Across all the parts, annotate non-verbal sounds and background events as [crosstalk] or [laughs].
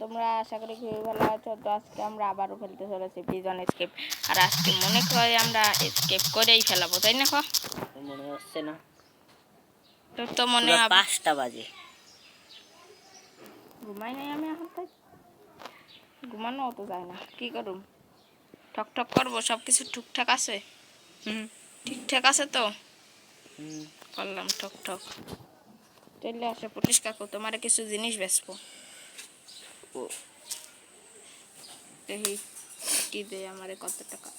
তোমরা আশা করি খুবই ভালো আছো। তো আজকে আমরা আবারও খেলতে চলেছি পিজন স্কেপ আর আজকে মনে হয় আমরা স্কেপ করেই ফেলাবো তাই না মনে হচ্ছে না। তোর তো মনে হবে পাঁচটা বাজে। ঘুমাই নাই আমি এখন তাই। ঘুমানো তো যায় না কি করুম? ঠক ঠক করব সব কিছু ঠিকঠাক আছে? হুম। ঠিকঠাক আছে তো? করলাম ঠক ঠক। চলে আসে পুলিশ কাকু তোমার কিছু জিনিস বেচবো। ও দেখি দেয় আমারে কত টাকা।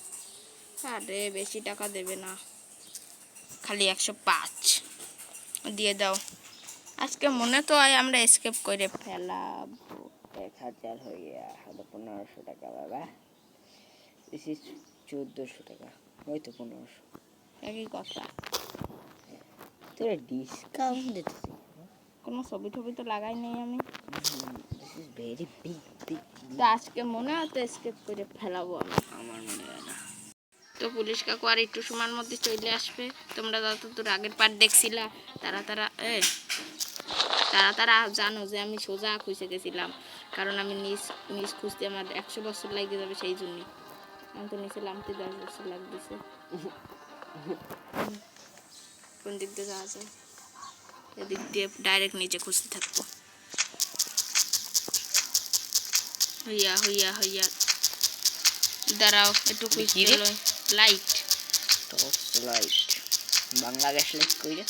আরে বেশি টাকা দেবে না। খালি একশো পাঁচ। দিয়ে দাও। আজকে মনে তো হয় আমরা স্কেপ করে ফেলাবো। এক হাজার হয়ে হলো পনেরোশো টাকা, বাবা। বেশি চোদ্দোশো টাকা। ওই তো পনেরোশো। একই কথা। তোরা ডিসকাউন্ট দিতেছি। কোনো ছবি টবি তো লাগাই নেই আমি। আজকে মনে হয় তো স্কেপ করে ফেলাবো আমি, আমার মনে হয় না। তো পুলিশ কাকু আর একটু সময়ের মধ্যে চলে আসবে। তোমরা যত তোর আগের পার্ট দেখছিলা, তারা তারা এ তারা তারা জানো যে আমি সোজা খুঁজে গেছিলাম। কারণ আমি নিজ নিজ খুঁজতে আমার একশো বছর লাগিয়ে যাবে সেই জন্যই আমি তো নিচে নামতে দশ বছর লাগতেছে। কোন দিক দিয়ে যাওয়া যায়? এদিক দিয়ে ডাইরেক্ট নিচে খুঁজতে থাকব। হইয়া হইয়া হইয়া। দাঁড়াও একটু light torch light Bangla gas light কইরা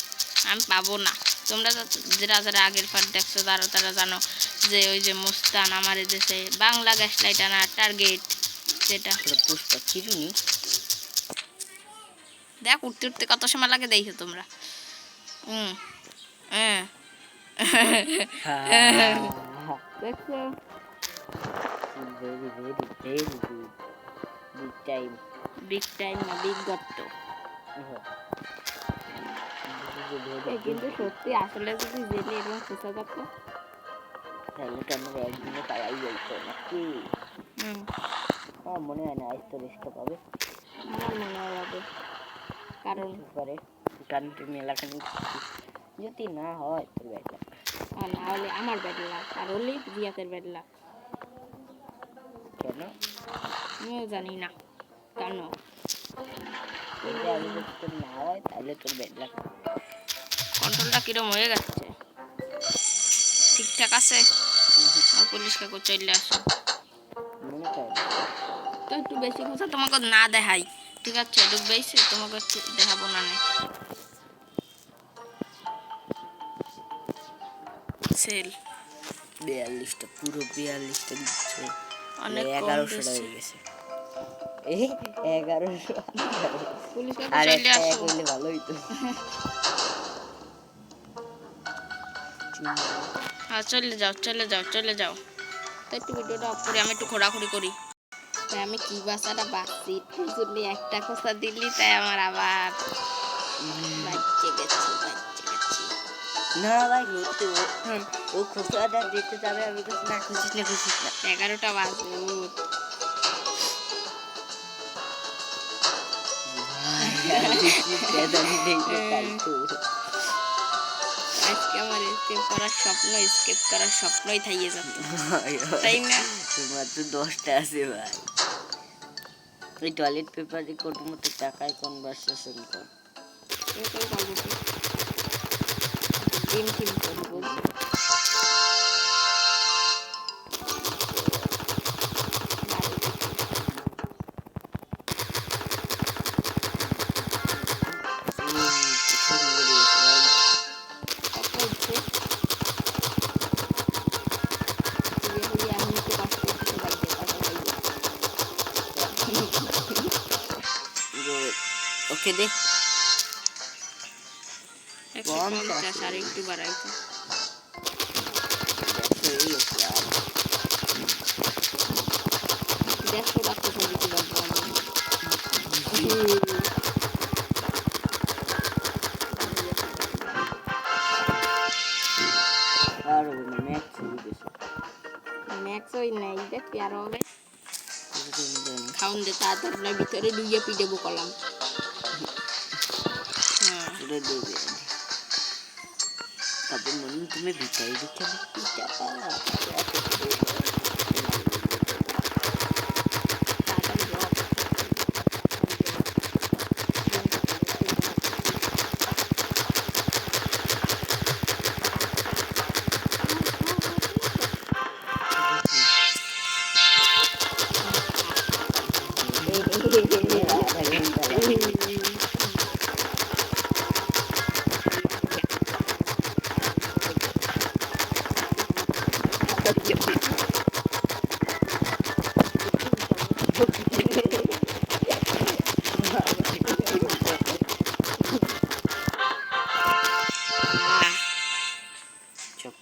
আমি পাবো না। তোমরা তো যারা যারা আগের পার দেখছ তারা তারা জানো যে ওই যে মুস্তান আমার দেশে বাংলা গ্যাস লাইট আনা টার্গেট যেটা। পুরো পুষ্পা চিরুনি। দেখ উঠতে উঠতে কত সময় লাগে দেখো তোমরা। হুম হ্যাঁ দেখছ very very very good big time big time না বিগ গট্ট কিন্তু সত্যি আসলে যদি জেলে এবং খোঁজা যেত তাহলে তো আমরা একদিনে পাওয়াই যাইতো নাকি? আমার মনে হয় না আজ তো রেস্ট পাবে। আমার মনে হবে কারণ পরে কান্ট্রি মেলাখানি যদি না হয় তোর ব্যাটা আর না হলে আমার ব্যাড লাগ আর হলে রিয়াতের ব্যাড লাগ কেন আমিও জানি না কেন? যদি আমি যদি তোর না হয় তাহলে তোর ব্যাটা কন্ট্রোলটা কিরম হয়ে যাচ্ছে ঠিকঠাক আছে? আর পুলিশ কাকু চলে আসো। তো একটু বেশি কথা তোমাকে না দেখাই ঠিক আছে? ডুববেইছে তোমাকে দেখাবো না নে সেল। বিয়াল্লিশটা পুরো বিয়াল্লিশটা দিচ্ছে। অনেক এগারোশো টাকা গেছে এগারোশো আর চলে একটা এক হইলে ভালো হইতো হ্যাঁ চলে যাও চলে যাও চলে যাও। তো একটু ভিডিওটা অফ করি আমি একটু ঘোরাঘুরি করি। তাই আমি কি বাসাটা বাঁচছি? জন্য একটা খোসা দিলি তাই আমার আবার বাচ্চে গেছি না ভাই নড়তে ও ও খোসাটা দেখতে যাবে আমি না খুশিস না খুশিস না এগারোটা উঠ। আজকে আমার স্কেপ করার স্বপ্ন স্কেপ করার স্বপ্নই থাইয়ে যাচ্ছে তাই না তোমার তো দশটা আছে ভাই ওই টয়লেট পেপারে কোন মতো টাকায় কনভারসেশন কর এটাই পাবো তো। ডিম টিম পঞ্চাশ আছে। আর একটু বাড়াইছে হয়ে গেছে আর দেড়শো টাকা করে দিতে পারব আমি আর হবে না ম্যাচ শুরু গেছে ম্যাক্স ওই নেই দেখ পেয়ার হবে এরকম জানি। খাউন দে তাড়াতাড়ি না ভিতরে ডুইয়ে পিটে বকলাম হ্যাঁ পুরো ডুবে তারপর মনে তুমি ভিতরে ঢুকে পিঠা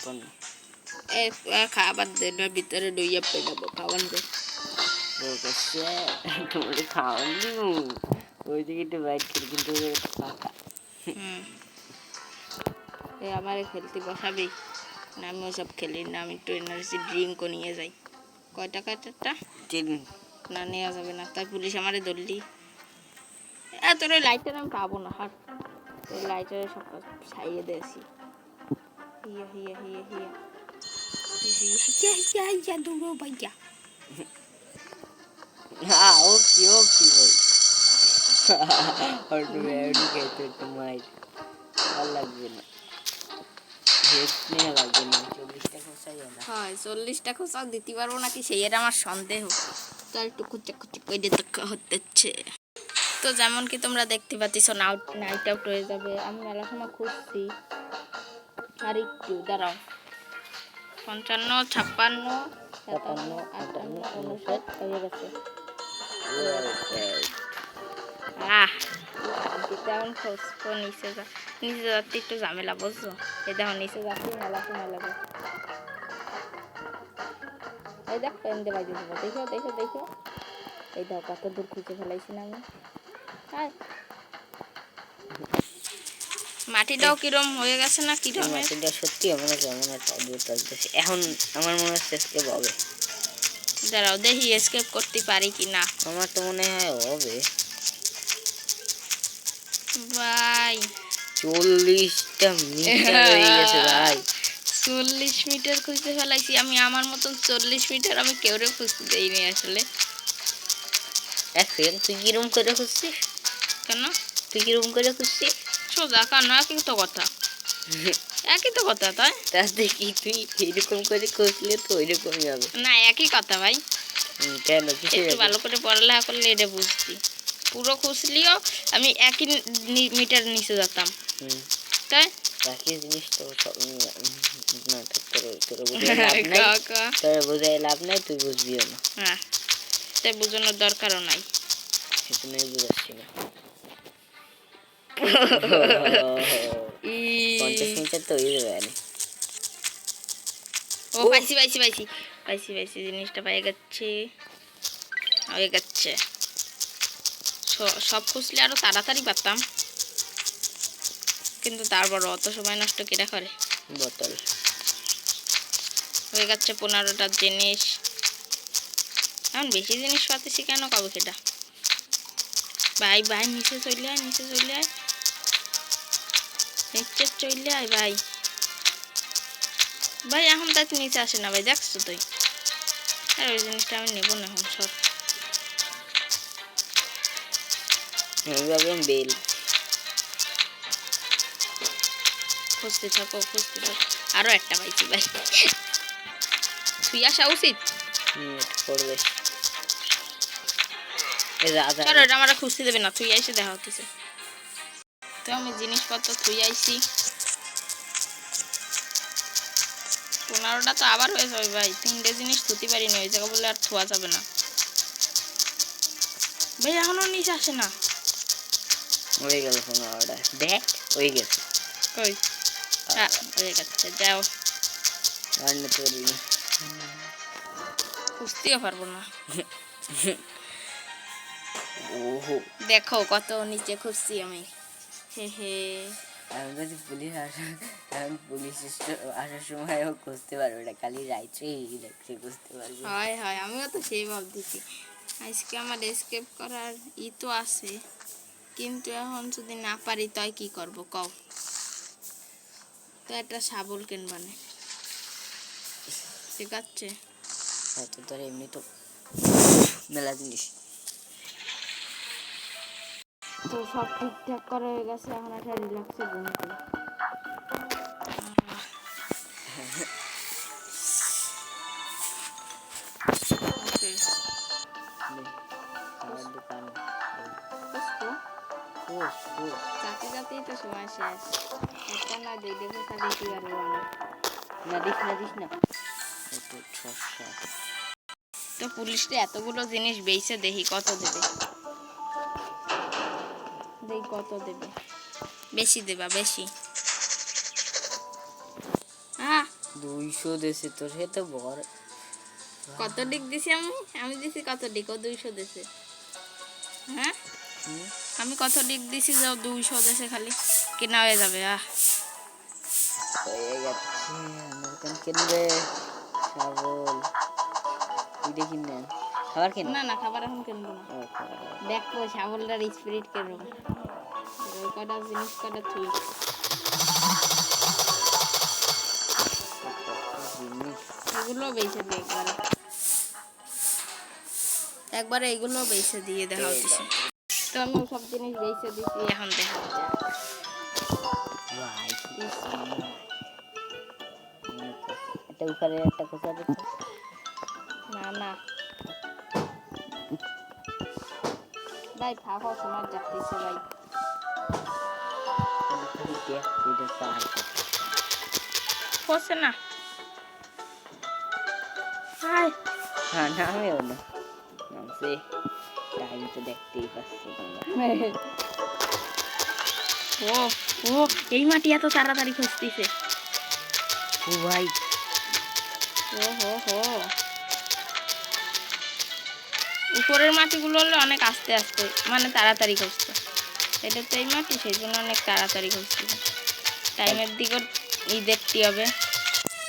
পাওয়া খাবার দেয় না ভিতরে ডইয়া পেটাবো খাবার দে বলছে তোমার খাওয়ান দিব ওই দিকে একটু বাইট করি কিন্তু ফাঁকা আমারে খেলতে বসাবি? না আমি সব খেলি না আমি একটু এনার্জি ড্রিঙ্কও নিয়ে যাই। কয় টাকা তিন। না নেওয়া যাবে না। তাই পুলিশ আমারে ধরলি? এ তোর লাইটার আমি পাবো না হাট। তোর লাইটারে সব ছাইয়ে দিয়েছি। হিয়া হিয়া হিয়া হিয়া হিয়া হিয়া হিয়া দৌড়ো ভাইয়া হ্যাঁ ও কি ও কি ভাই আর তুমি এমনি খেতে ভালো লাগবে না হেড নিয়ে লাগবে না হয় চল্লিশটা দিতে পারব নাকি সেই আমার সন্দেহ তো একটু খুঁচে খুঁচে করে দেখা হতেছে তো যেমন কি তোমরা দেখতে পাচ্ছ নাইট নাইট আউট হয়ে যাবে আমি মেলা সময় খুঁজছি আর একটু দাঁড়াও। পঞ্চান্ন ছাপ্পান্ন সাতান্ন আটান্ন উনষাট হয়ে গেছে। আহ তেমন খোঁজ তো নিচে যা নিচে যাতে একটু ঝামেলা বুঝছ? এই দেখো নিচে যাচ্ছি মেলা লাগে এই দেখ পেন দিয়ে দেবো। দেখো দেখো দেখো। এই দেখো কত দূর খুঁজে ফেলাইছি না আমি। হায়। মাটিটাও কিরম হয়ে গেছে না কিরম? মাটিটা সত্যি মনে হচ্ছে এমন একটা অদ্ভুত লাগতেছে। এখন আমার মনে হচ্ছে আজকে হবে। দাঁড়াও দেখি এসকেপ করতে পারি কি না আমার তো মনে হয় হবে। ভাই। চল্লিশটা মিটার হয়ে গেছে ভাই। চল্লিশ মিটার খুঁজতে ফেলাইছি। আমি আমার মতন চল্লিশ মিটার আমি কেউরে খুঁজতে দেইনি আসলে। এক সেকেন্ড তুই কিরম করে খুঁজছিস? কেন? তুই কিরম করে খুঁজছিস? সোজা কেন একই তো কথা। [laughs] একই তো কথা তাই? তাতে কি তুই এরকম করে খুঁজলে তো ওইরকমই হবে। না একই কথা ভাই। কেন একটু ভালো করে পড়ালেখা করলে এটা বুঝতি। পুরো খুঁজলিও আমি একই মিটার নিচে যেতাম। তাই? বাকি জিনিস তো তোর [laughs] বোঝায় লাভ নাই। তুই বুঝবিও না। হ্যাঁ তাই বোঝানোর দরকারও নাই। সেটা নয় বুঝাচ্ছি না। পঞ্চাশ মিটার তো হয়ে যাবে ও পাইছি পাইছি পাইছি। পাইছি পাইছি জিনিসটা পাই গেছে। হয়ে গেছে। সব খুঁজলে আরও তাড়াতাড়ি পারতাম। কিন্তু তারপর অত সময় নষ্ট কেটে করে? বোতল। হয়ে গেছে পনেরোটা জিনিস। এখন বেশি জিনিস পাতেছি কেন? কবে কেটা বাই ভাই নিচে চলে আয় নিচে চলে আয়। নিচে চলে আয় ভাই। ভাই এখন তাই নিচে আসে না ভাই দেখছ তুই? আর ওই জিনিসটা আমি নেব না এখন সব ভাবলাম বেল। খুঁজতে থাকো খুঁজতে থাকো। আরও একটা পাইছি ভাই। তুই আসা উচিত? করবে। আমরা খুঁজতে দেবে না তুই এসে দেখা হতেছে তো আমি জিনিসপত্র তুই আইছি। পনেরোটা তো আবার হয়ে যাবে ভাই। তিনটে জিনিস ধুতে পারি না ওই জায়গা বলে আর থোয়া যাবে না। ভাই এখনও নিচে আসে না। হয়ে গেল পনেরোটা। দেখ হয়ে গেছে। কই? হ্যাঁ হয়ে গেছে যাও। আর নিতে পারবি খুঁজতেও পারব না। [laughs] দেখো কত নিচে খুঁজছি আমি। হে হে। এখন যদি পুলিশ আসা এখন পুলিশ আসার সময়ও খুঁজতে পারবে না খালি রাইতেই রাখছে খুঁজতে পারবে। হয় হয় আমিও তো সেই ভাবতেছি। আজকে আমার এসকেপ করার ই তো আছে কিন্তু এখন যদি না পারি তাই কি করব কও? তো একটা শাবল কিনবানে ঠিক আছে? হয়তো তোর এমনি তো মেলা জিনিস। তো সব ঠিকঠাক করা হয়ে গেছে, এখন একটা রিল্যাক্সে ঘুম তো সময় না দেখে পারব না না তো পুলিশটা এতগুলো জিনিস বেইছে, দেখি কত দেবে। দেখি কত দেবে? বেশি দেবা বেশি। আহ দুইশো দেশে তোর সে তো বড়। কত ডিক দিছি আমি? আমি দিছি কত ডিক ও দুইশো দেশে। হ্যাঁ? আমি কত ডিক দিছি যাও দুইশো দেশে খালি কেনা হয়ে যাবে আহ। হয়ে যাচ্ছে আমার কেন কিনবে ছাগল। এটা কিনবেন? খাবার কিন? না না খাবার এখন কিনবো না। দেখো ছাগলটার স্পিরিট কেরম কটা জিনিস কটা থুই এগুলো বেছে দিই একবারে। একবারে এগুলো বেছে দিয়ে দেখা হচ্ছে। তো আমি সব জিনিস বেছে দিচ্ছি এখন দেখা হচ্ছে। এটা উপরে একটা কোথা দিচ্ছে না না। ভাই খাওয়া সময় যাচ্ছে ভাই। হচ্ছে না। হাই। হ্যাঁ নামেও না। নামছে টাইম তো দেখতেই পাচ্ছি ও ও এই মাটি এত তাড়াতাড়ি খুঁজতেছে। ও ভাই। ও হো হো উপরের মাটিগুলো হলে অনেক আস্তে আস্তে মানে তাড়াতাড়ি খুঁজতো এটা তো এই মাটি সেই জন্য অনেক তাড়াতাড়ি খুঁজতেছে টাইমের দিকে ই দেখতে হবে।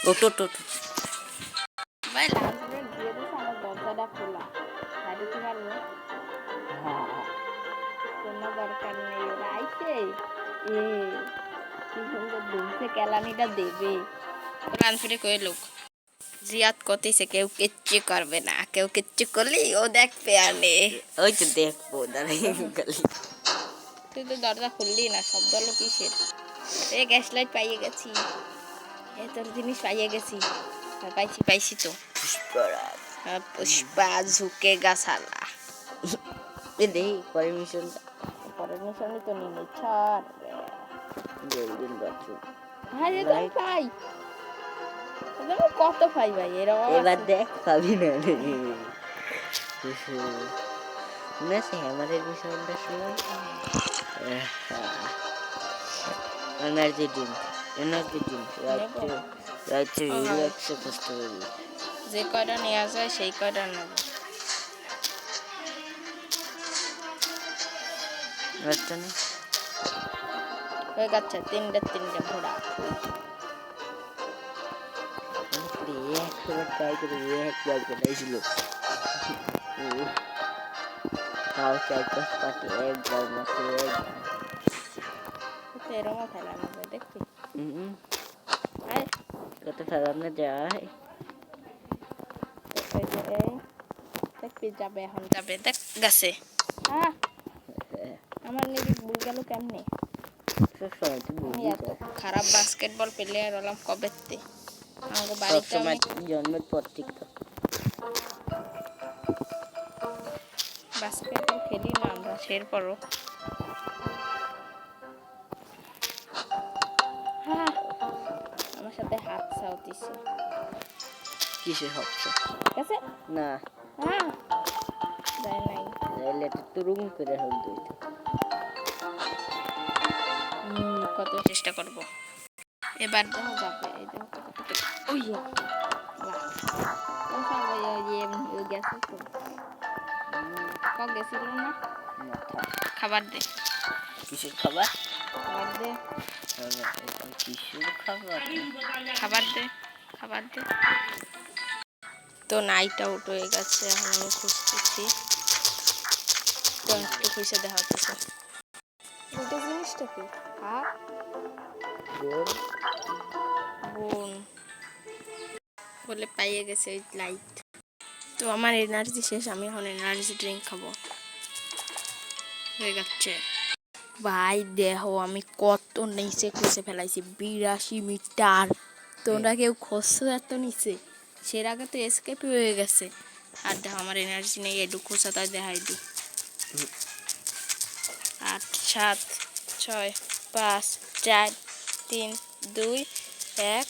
ও টো। ভাই ব্রেক দিয়ে দিছে আমার দরজাটা খোলা। গাড়ি কি পারব। কোনো দরকার নেই। ওরা আইছে এ কি সুন্দর দুমছে কেলানিটা দেবে। ব্রেক হয়ে লোক? জিয়াত কতিছে কেউ কিচ্ছু করবে না। কেউ কিচ্ছু করলেই ও দেখবে আনে ওই তো দেখব দাঁড়াই গেলি। তুই তো দরজা খুললি না শব্দ হলো কিসের? এ গ্যাস লাইট পাইয়ে গেছি। এ তোর জিনিস পাইয়ে গেছি। পাইছি পাইছি তো। পুষ্পরাজ। পুষ্পা ঝুঁকে গাছালা। দেই পারমিশনটা পরের মিশনই তো নিলে ছাড়। হ্যাঁ পাই। কত পাই ভাই? এরকম এবার। দেখ পাবি না রে। আছে হ্যামারের মিশনটা এনার্জি ড্রিঙ্ক এনার্জি ড্রিঙ্ক। ভাই। রিল্যাক্সে করতে পারবি। যে কয়টা নেওয়া যায় সেই কয়টা নেব। রাতটা না? গেছে তিনটে তিনটে ঘোড়া একশো ট্রাই করে একবার বানাইছিল তাও চার পাঁচ দেখবি হুম, আয় কত ফেলানো যায় দেখবি যাবে এখন যাবে দেখ গেছে হ্যাঁ আমার নিজে ভুল গেল কেমনে খারাপ বাস্কেটবল প্লেয়ার হলাম কবেতে আমাকে সব বাড়িতে সময় জন্মের পর থেকে তো। খেলি না আমরা সেরপরও হ্যাঁ আমার সাথে হাত চাউতিছে কিসের হচ্ছে ঠিক আছে? না। হ্যাঁ যায় নাই। করে হোক দুইটা কত চেষ্টা করব। এবার দেখা যাবে এই দেখো কত কত ওই বাহ কোথায় ওই ওই যে ওই গেছে তো ক গেছিল না খাবার দে কিসের খাবার খাবার দে কিসের খাবার খাবার দে খাবার দে তো নাইট আউট হয়ে গেছে এখন আমি খুঁজতেছি তো একটু খুঁজে দেখা হচ্ছে দুটো জিনিসটা কি হ্যাঁ গোল বোন বলে পাইয়ে গেছে ওই লাইট তো আমার এনার্জি শেষ, আমি এখন এনার্জি ড্রিঙ্ক খাব। হয়ে যাচ্ছে ভাই, দেহ, আমি কত নিচে খুঁজে ফেলাইছি, বিরাশি মিটার। তোমরা কেউ খসছো এত নিচে? সের আগে তো এসকেপ হয়ে গেছে। আর দেখো আমার এনার্জি নেই একটু খোঁচা তাই দেখাই দি আট, সাত, ছয়, পাঁচ, চার, তিন, দুই, এক,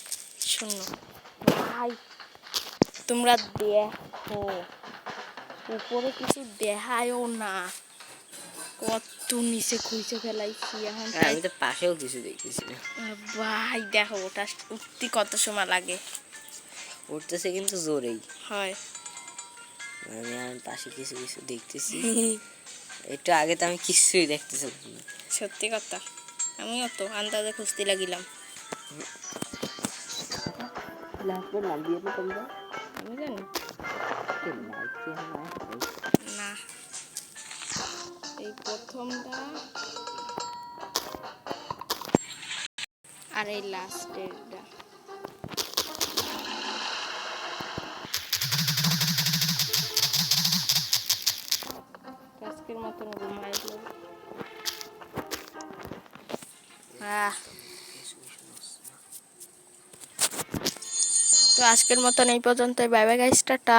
শূন্য। ভাই তোমরা দেখো। উপরে কিছু দেখায়ও না। কত নিচে খুঁজে ফেলাইছি এখন। হ্যাঁ, আমি তো পাশেও কিছু দেখতেছি। না ভাই দেখো ওটা উঠতে কত সময় লাগে। উঠতেছে কিন্তু জোরেই। হয়। আমি আর পাশে কিছু কিছু দেখতেছি। [laughs] একটু আগে তো আমি কিছুই দেখতেছিলাম না। সত্যি কথা আমিও তো আন্দাজে খুঁজতে লাগিলাম। লাস্টে নাম দিয়ে তোমরা। জানি না। এই প্রথমটা আর এই লাস্টেরটা আজকের মতন এই পর্যন্তই। Bye guys tata.